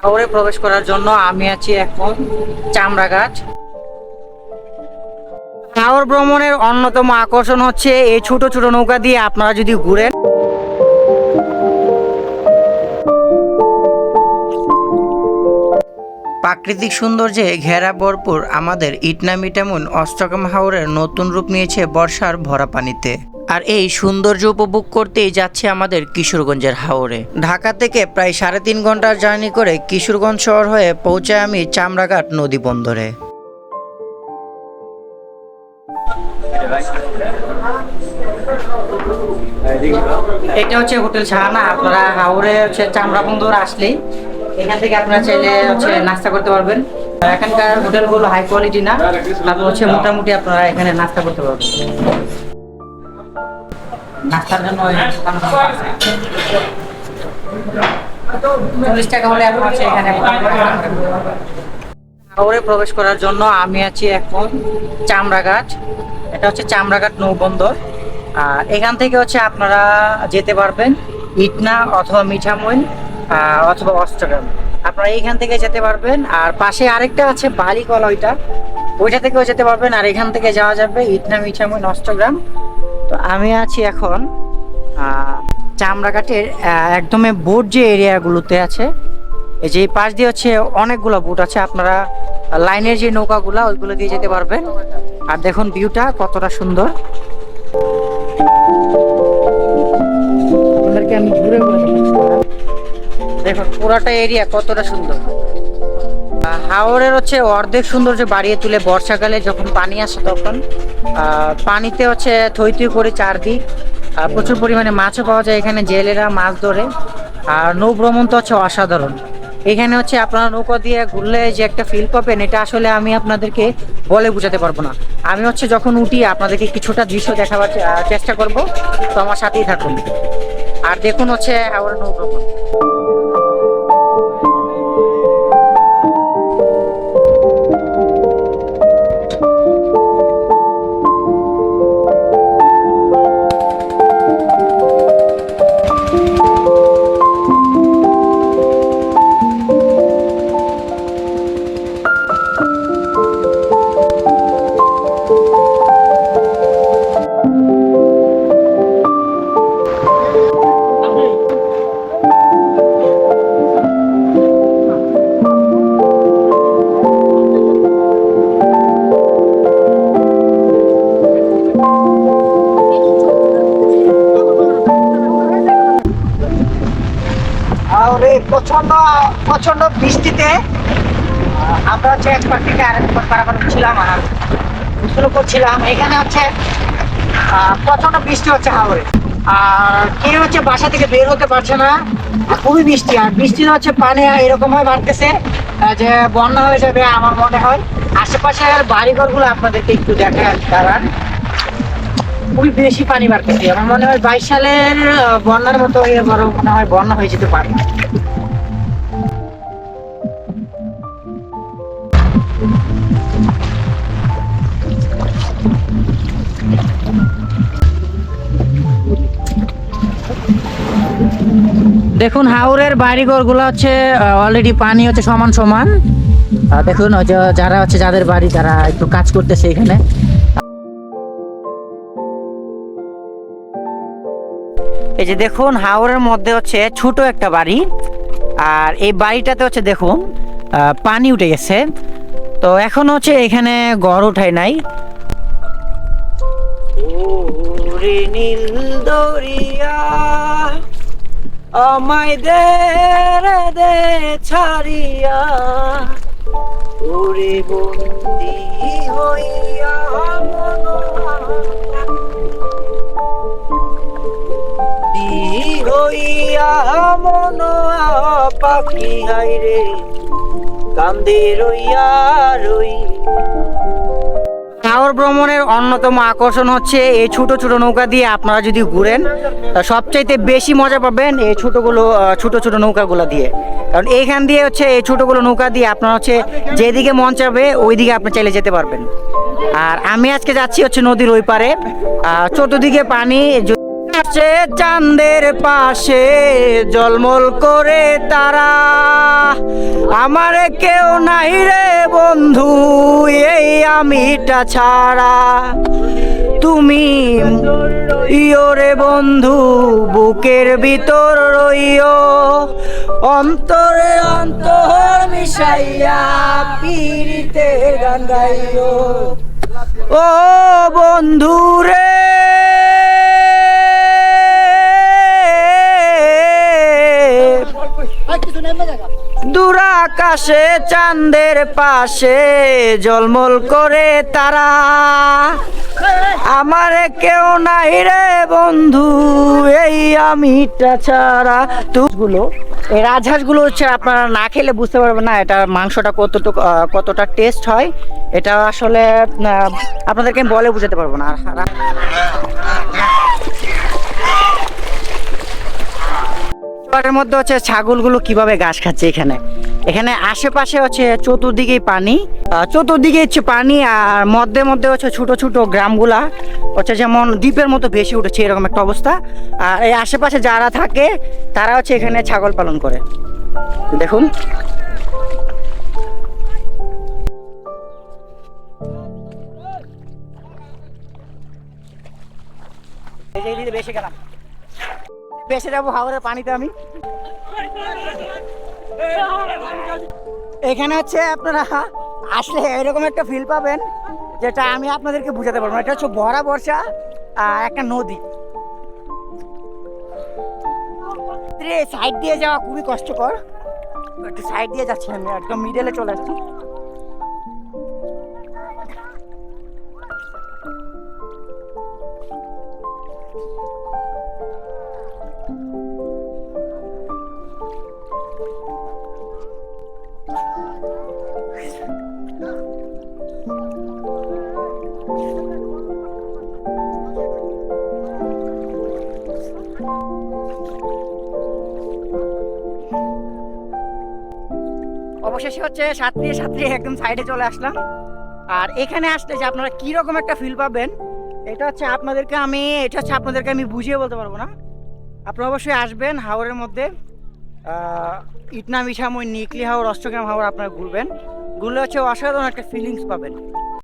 শহরে প্রবেশ করার জন্য আমি আছি এখন চামড়াঘাট হাওর ভ্রমণের অন্যতম আকর্ষণ হচ্ছে এই ছোট ছোট নৌকা দিয়ে আপনারা যদি ঘুরেন। প্রাকৃতিক সৌন্দর্যে ঘেরা ভরপুর আমাদের ইটনা মিটামুন অষ্টকম হাওরের নতুন রূপ নিয়েছে বর্ষার ভরা পানিতে। আর এই সৌন্দর্য উপভোগ করতেই যাচ্ছে আমাদের কিশোরগঞ্জের হাওরে। ঢাকা থেকে প্রায় সাড়ে তিন ঘণ্টার জার্নি করে কিশোরগঞ্জ শহর হয়ে পৌঁছায় আমি চামড়াঘাট নদী বন্দরে। এটা হচ্ছে হোটেল শাহানা। আপনারা হাওড়ে হচ্ছে চামড়া বন্দর আসলেই এখান থেকে আপনারা চাইলে হচ্ছে নাস্তা করতে পারবেন। এখানকার হোটেলগুলো হাই কোয়ালিটি না, তারপর হচ্ছে মোটামুটি আপনারা এখানে নাস্তা করতে পারবেন। নাস্তার জন্য। চল্লিশ টাকা হলে প্রবেশ করার জন্য আমি আছি এখন চামড়াঘাট এটা হচ্ছে চামড়াঘাট নৌবন্দর। আর এখান থেকে হচ্ছে আপনারা যেতে পারবেন ইটনা অথবা মিঠামইন অথবা অষ্টগ্রাম। আপনারা এইখান থেকে যেতে পারবেন। আর পাশে আরেকটা আছে বালিকল ওইটা। ওইটা থেকেও যেতে পারবেন। আর এখান থেকে যাওয়া যাবে ইটনা মিঠামইন অষ্টগ্রাম। তো আমি আছি এখন চামড়াঘাটের একদমই বোট যে এরিয়াগুলোতে আছে, এই যে পাশ দিয়ে হচ্ছে অনেকগুলো বোট আছে, আপনারা লাইনের যে নৌকাগুলো, ওইগুলো দিয়ে যেতে পারবেন। আর দেখুন ভিউটা কতটা সুন্দর। আমি ঘুরে দেখুন পুরাটা এরিয়া কতটা সুন্দর। হাওরের হচ্ছে অর্ধেক সৌন্দর্য বাড়িয়ে তুলে বর্ষাকালে যখন পানি আসে তখন পানিতে হচ্ছে থই করে চারদিক প্রচুর পরিমাণে মাছও পাওয়া যায় এখানে, জেলেরা মাছ ধরে। আর নৌ ভ্রমণ তো হচ্ছে অসাধারণ। এখানে হচ্ছে আপনারা নৌকা দিয়ে ঘুরলে যে একটা ফিল পাবেন, এটা আসলে আমি আপনাদেরকে বলে বোঝাতে পারব না। আমি হচ্ছে যখন উঠি, আপনাদেরকে কিছুটা দৃশ্য দেখাবার চেষ্টা করব। তো আমার সাথেই থাকুন। আর দেখুন হচ্ছে হাওড়া নৌ ভ্রমণ প্রচণ্ড প্রচণ্ড বৃষ্টিতে আমরা হচ্ছে এক পার থেকে আরেক পার পারাপার ছিলাম আর গোসল করছিলাম। এখানে হচ্ছে প্রচণ্ড বৃষ্টি হচ্ছে হাওড়ে আর কেউ হচ্ছে বাসা থেকে বের হতে পারছে না। খুবই বৃষ্টি। আর বৃষ্টি হচ্ছে পানি এরকম ভাবে বাড়তেছে যে বন্যা হয়ে যাবে আমার মনে হয়। আশেপাশের বাড়িঘরগুলো আপনাদেরকে একটু দেখা দাঁড়ান। খুবই বেশি পানি বাড়তেছে। আমার মনে হয় বাইশ সালের বন্যার মতো এবারও মনে হয় বন্যা হয়ে যেতে পারে। দেখুন, হাওরের বাড়িঘরগুলো হচ্ছে অলরেডি পানি হচ্ছে সমান সমান। দেখুন যারা হচ্ছে, যাদের বাড়ি, তারা একটু কাজ করতেছে এখানে। এই যে দেখুন, হাওরের মধ্যে হচ্ছে ছোট একটা বাড়ি। আর এই বাড়িটাতে হচ্ছে, দেখুন পানি উঠে গেছে। তো এখন হচ্ছে এখানে গড় উঠায় নাই। দরিয়া দে ছাড়িয়া। হইয়া মন পাখি হাইরে কান্দে রই। হাওর ভ্রমণের অন্যতম আকর্ষণ হচ্ছে এই ছোট ছোট নৌকা দিয়ে আপনারা যদি ঘুরেন সবচাইতে বেশি মজা পাবেন এই ছোটগুলো ছোট ছোট নৌকাগুলো দিয়ে। কারণ এইখান দিয়ে হচ্ছে এই ছোটগুলো নৌকা দিয়ে আপনারা হচ্ছে যেদিকে মন চাবে ওইদিকে আপনি চাইলে যেতে পারবেন। আর আমি আজকে যাচ্ছি হচ্ছে নদীর ওই পারে। চতুর্দিকে পানি আসছে চাঁদের পাশে জলমল করে তারা। আমার কেউ নাই রে বন্ধু, এই আমিটা ছাড়া। তুমি ইয়ো রে বন্ধু, বুকের ভিতর রইও অন্তরে অন্তর মিশাইয়া পিরিতে গান গাইও ও বন্ধু দূর আকাশে চাঁদের পাশে জলমল করে তারা। আমার কেউ নাই রে বন্ধু, এই আমিটা ছাড়া তুগুলো এই রাজহাঁসগুলো হচ্ছে আপনারা না খেলে বুঝতে পারবেন না এটা মাংসটা কতটুকু কতটা টেস্ট হয়। এটা আসলে আপনাদেরকে বলে বুঝাতে পারব না। আর মধ্যে হচ্ছে ছাগলগুলো কীভাবে ঘাস খাচ্ছে এখানে? এখানে আশেপাশে হচ্ছে চতুর্দিকেই পানি চতুর্দিকে হচ্ছে পানি আর মধ্যে মধ্যে হচ্ছে ছোট ছোট গ্রামগুলা হচ্ছে যেমন দ্বীপের মতো ভেসে উঠেছে এরকম একটা অবস্থা। আর এই আশেপাশে যারা থাকে, তারা হচ্ছে এখানে ছাগল পালন করে। দেখুন। বেশি গেলাম। বেশি যাব হাওড়ের পানিতে আমি। এখানে হচ্ছে আপনারা আসলে এরকম একটা ফিল পাবেন, যেটা আমি আপনাদেরকে বুঝাতে পারব এটা হচ্ছে ভরা বর্ষা একটা নদী। সাইড দিয়ে যাওয়া খুবই কষ্টকর। একটু সাইড দিয়ে যাচ্ছি আমি, একদম মিডলে চলে আসছি। অবশেষে হচ্ছে সাতটি সাতটি একদম সাইডে চলে আসলাম। আর এখানে আসলে যে আপনারা কীরকম একটা ফিল পাবেন, এটা হচ্ছে আপনাদেরকে আমি, এটা হচ্ছে আপনাদেরকে আমি বুঝিয়ে বলতে পারব না। আপনারা অবশ্যই আসবেন হাওরের মধ্যে। ইটনা মিঠামই নিকলি হাওর, অষ্টগ্রাম হাওড় আপনারা ঘুরবেন। ঘুরলে হচ্ছে অসাধারণ একটা ফিলিংস পাবেন।